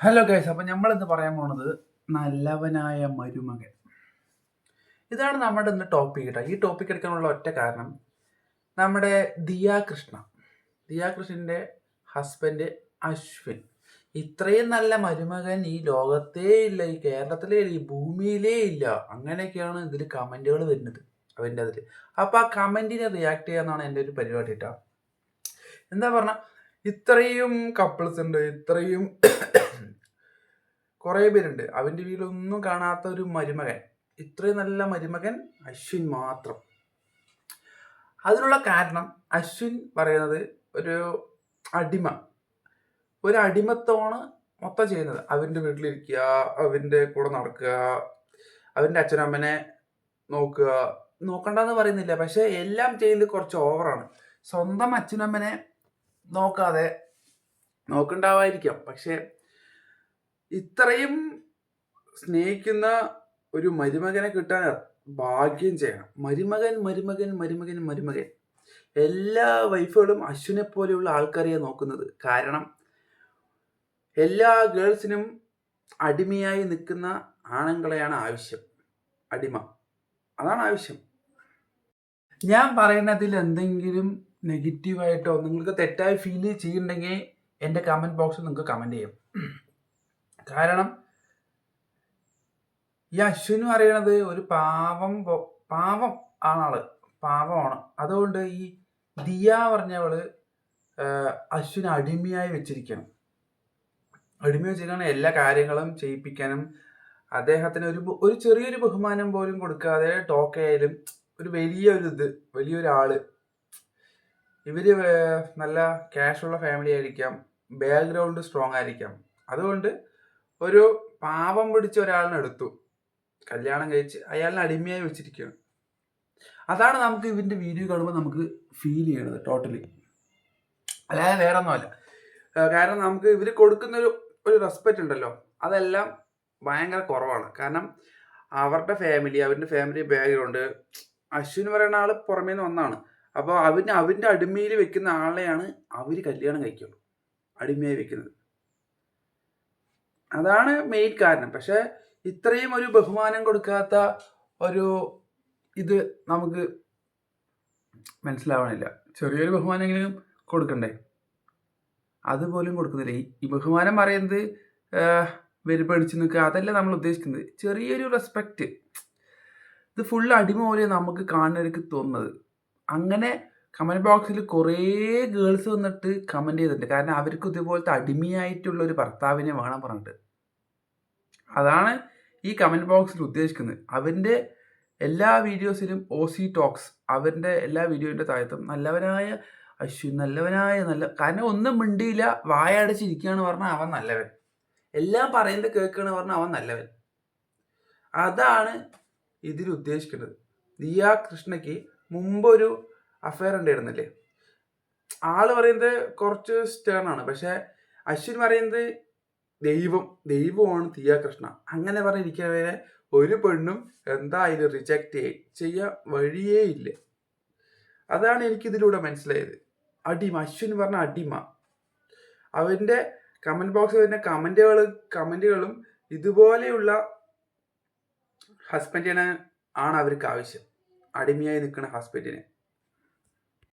Hello guys അപ്പം നമ്മളിന്ന് പറയാൻ പോണത് നല്ലവനായ മരുമകൻ. ഇതാണ് നമ്മുടെ ഇന്ന് ടോപ്പിക് കേട്ടോ ഈ ടോപ്പിക് എടുക്കാനുള്ള ഒറ്റ കാരണം നമ്മുടെ ദിയാകൃഷ്ണ. കൃഷ്ണ ദിയാ കൃഷ്ണന്റെ ഹസ്ബൻഡ് അശ്വിൻ. ഇത്രയും നല്ല മരുമകൻ ഈ ലോകത്തേ ഇല്ല ഈ കേരളത്തിലേ ഇല്ല ഈ ഭൂമിയിലേ ഇല്ല. അങ്ങനെയൊക്കെയാണ് ഇതിൽ കമന്റുകൾ വരുന്നത് അവന്റെ അതിൽ. അപ്പോൾ ആ കമന്റിനെ റിയാക്ട് ചെയ്യാന്നാണ് എന്റെ ഒരു പരിപാടി കേട്ടോ എന്താ പറഞ്ഞാൽ ഇത്രയും കപ്പിൾസ് ഉണ്ട് ഇത്രയും കുറേ പേരുണ്ട്. അവന്റെ വീട്ടിലൊന്നും കാണാത്ത ഒരു മരുമകൻ. ഇത്രയും നല്ല മരുമകൻ അശ്വിൻ മാത്രം. അതിനുള്ള കാരണം അശ്വിൻ പറയുന്നത് ഒരു അടിമ. ഒരു അടിമത്തോണ് മൊത്തം ചെയ്യുന്നത്. അവന്റെ വീട്ടിലിരിക്കുക അവന്റെ കൂടെ നടക്കുക അവന്റെ അച്ഛനമ്മനെ നോക്കുക. നോക്കണ്ടെന്ന് പറയുന്നില്ല. പക്ഷെ എല്ലാം ചെയ്യുന്നത് കുറച്ച് ഓവറാണ്. സ്വന്തം അച്ഛനമ്മനെ നോക്കാതെ നോക്കണ്ടാവായിരിക്കാം പക്ഷെ ഇത്രയും സ്നേഹിക്കുന്ന ഒരു മരുമകനെ കിട്ടാൻ ഭാഗ്യം ചെയ്യണം. മരുമകൻ മരുമകൻ മരുമകൻ മരുമകൻ. എല്ലാ വൈഫുകളും അശ്വിനെ പോലെയുള്ള ആൾക്കാരെയാണ് നോക്കുന്നത്. കാരണം എല്ലാ ഗേൾസിനും അടിമയായി നിൽക്കുന്ന ആണുങ്ങളെയാണ് ആവശ്യം. അടിമ. അതാണ് ആവശ്യം. ഞാൻ പറയുന്നതിൽ എന്തെങ്കിലും നെഗറ്റീവായിട്ടോ നിങ്ങൾക്ക് തെറ്റായി ഫീൽ ചെയ്യുന്നുണ്ടെങ്കിൽ എന്റെ കമന്റ് ബോക്സിൽ നിങ്ങൾക്ക് കമന്റ് ചെയ്യാം. കാരണം ഈ അശ്വിൻ പറയണത് ഒരു പാവം പാവം ആണാൾ പാവമാണ്. അതുകൊണ്ട് ഈ ദിയ പറഞ്ഞവൾ അശ്വിൻ അടിമയായി വെച്ചിരിക്കണം. അടിമ വെച്ചിരിക്കണം എല്ലാ കാര്യങ്ങളും ചെയ്യിപ്പിക്കാനും അദ്ദേഹത്തിന് ഒരു ഒരു ചെറിയൊരു ബഹുമാനം പോലും കൊടുക്കാതെ ടോക്ക് ആയാലും ഒരു വലിയൊരു ഇത് വലിയൊരാൾ. ഇവർ വേ- നല്ല ക്യാഷുള്ള ഫാമിലി ആയിരിക്കാം ബാക്ക്ഗ്രൗണ്ട് സ്ട്രോങ് ആയിരിക്കാം. അതുകൊണ്ട് ഒരു പാവം പിടിച്ച ഒരാളിനെ എടുത്തു. കല്യാണം കഴിച്ച് അയാളിനെ അടിമയായി വെച്ചിരിക്കുകയാണ്. അതാണ് നമുക്ക് ഇവന്റെ വീഡിയോ കാണുമ്പോൾ നമുക്ക് ഫീൽ ചെയ്യണത് ടോട്ടലി അല്ലാതെ വേറെ ഒന്നുമല്ല കാരണം നമുക്ക് ഇവർ കൊടുക്കുന്ന ഒരു ഒരു റെസ്പെക്റ്റ് ഉണ്ടല്ലോ. അതെല്ലാം ഭയങ്കര കുറവാണ്. കാരണം അവരുടെ ഫാമിലി അവരുടെ ഫാമിലി ബാക്ക്ഗ്രൗണ്ട് അശ്വിൻ പറയുന്ന ആൾ പുറമേ നിന്ന് വന്നാണ്. അപ്പോൾ അവന് അവന്റെ അടിമയിൽ വെക്കുന്ന ആളെയാണ് അവർ കല്യാണം കഴിക്കുള്ളൂ അടിമയായി വെക്കുന്നത്. അതാണ് മെയിൻ കാരണം. പക്ഷെ ഇത്രയും ഒരു ബഹുമാനം കൊടുക്കാത്ത ഒരു ഇത് നമുക്ക് മനസ്സിലാവണില്ല. ചെറിയൊരു ബഹുമാനമെങ്കിലും കൊടുക്കണ്ടേ? അതുപോലും കൊടുക്കുന്നില്ല. ഈ- ബഹുമാനം പറയുന്നത് വരി പഠിച്ചു നിൽക്കുക അതല്ല നമ്മൾ ഉദ്ദേശിക്കുന്നത്. ചെറിയൊരു റെസ്പെക്റ്റ് ഇത് ഫുൾ അടിമ പോലെ നമുക്ക് കാണുന്നവർക്ക് തോന്നുന്നത്. അങ്ങനെ കമന്റ് ബോക്സിൽ കുറേ ഗേൾസ് വന്നിട്ട് കമന്റ് ചെയ്തിട്ടുണ്ട്. കാരണം അവർക്ക് ഇതുപോലത്തെ അടിമയായിട്ടുള്ള ഒരു ഭർത്താവിനെ വേണം പറഞ്ഞിട്ട്. അതാണ് ഈ കമന്റ് ബോക്സിൽ ഉദ്ദേശിക്കുന്നത്. അവന്റെ എല്ലാ വീഡിയോസിലും ഒ സി ടോക്സ് അവന്റെ എല്ലാ വീഡിയോന്റെ താഴത്തും നല്ലവനായ അശ്വിൻ നല്ലവനായ നല്ല കാരണം ഒന്നും മിണ്ടിയില്ല. വായടച്ചിരിക്കുകയാണ് പറഞ്ഞാൽ അവൻ നല്ലവൻ. എല്ലാം പറയുന്നത് കേൾക്കുകയാണ് പറഞ്ഞാൽ അവൻ നല്ലവൻ. അതാണ് ഇതിൽ ഉദ്ദേശിക്കുന്നത്. ദിയ കൃഷ്ണയ്ക്ക് മുമ്പ് ഒരു അഫയർ ഉണ്ടായിരുന്നില്ലേ? ആൾ പറയുന്നത് കുറച്ച് സ്റ്റേൺ ആണ്. പക്ഷെ അശ്വിൻ പറയുന്നത് ദൈവം ദൈവമാണ് തീയ കൃഷ്ണ. അങ്ങനെ പറഞ്ഞിരിക്കവരെ ഒരു പെണ്ണും എന്തായാലും റിജക്റ്റ് ചെയ്യാൻ വഴിയേ ഇല്ല. അതാണ് എനിക്ക് ഇതിലൂടെ മനസ്സിലായത്. അടിമ അശ്വിൻ പറഞ്ഞ അടിമ. അവന്റെ കമന്റ് ബോക്സിൽ വരുന്ന കമന്റുകൾ കമന്റുകളും ഇതുപോലെയുള്ള ഹസ്ബൻഡിനെ ആണ് അവർക്ക് ആവശ്യം. അടിമയായി നിൽക്കുന്ന ഹസ്ബൻഡിനെ